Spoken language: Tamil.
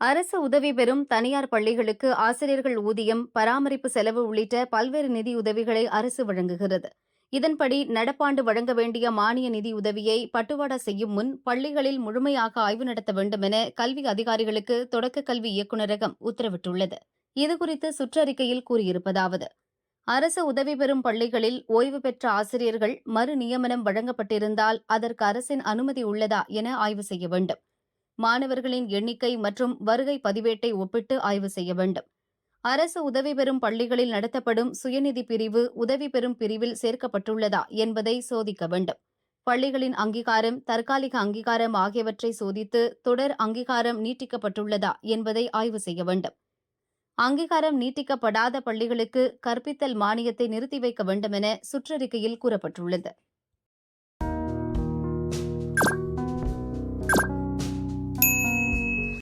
அரசு உதவி பெறும் தனியார் பள்ளிகளுக்கு ஆசிரியர்கள் ஊதியம் பராமரிப்பு செலவு உள்ளிட்ட பல்வேறு நிதி உதவிகளை அரசு வழங்குகிறது. இதன்படி நடப்பாண்டு வழங்க வேண்டிய மானிய நிதி உதவியை பட்டுவாடா செய்யும் முன் பள்ளிகளில் முழுமையாக ஆய்வு நடத்த வேண்டும் என கல்வி அதிகாரிகளுக்கு தொடக்க கல்வி இயக்குநரகம் உத்தரவிட்டுள்ளது. இதுகுறித்து சுற்றறிக்கையில் கூறியிருப்பதாவது அரசு உதவி பெறும் பள்ளிகளில் ஓய்வு பெற்ற ஆசிரியர்கள் மறு நியமனம் வழங்கப்பட்டிருந்தால் அதற்கு அரசின் அனுமதி உள்ளதா என ஆய்வு செய்ய வேண்டும். மாணவர்களின் எண்ணிக்கை மற்றும் வருகை பதிவேட்டை ஒப்பிட்டு ஆய்வு செய்ய வேண்டும். அரசு உதவி பெறும் பள்ளிகளில் நடத்தப்படும் சுயநிதி பிரிவு உதவி பெறும் பிரிவில் சேர்க்கப்பட்டுள்ளதா என்பதை சோதிக்க வேண்டும். பள்ளிகளின் அங்கீகாரம் தற்காலிக அங்கீகாரம் ஆகியவற்றை சோதித்து தொடர் அங்கீகாரம் நீட்டிக்கப்பட்டுள்ளதா என்பதை ஆய்வு செய்ய வேண்டும். அங்கீகாரம் நீட்டிக்கப்படாத பள்ளிகளுக்கு கற்பித்தல் மானியத்தை நிறுத்தி வைக்க வேண்டும் என சுற்றறிக்கையில் கூறப்பட்டுள்ளது.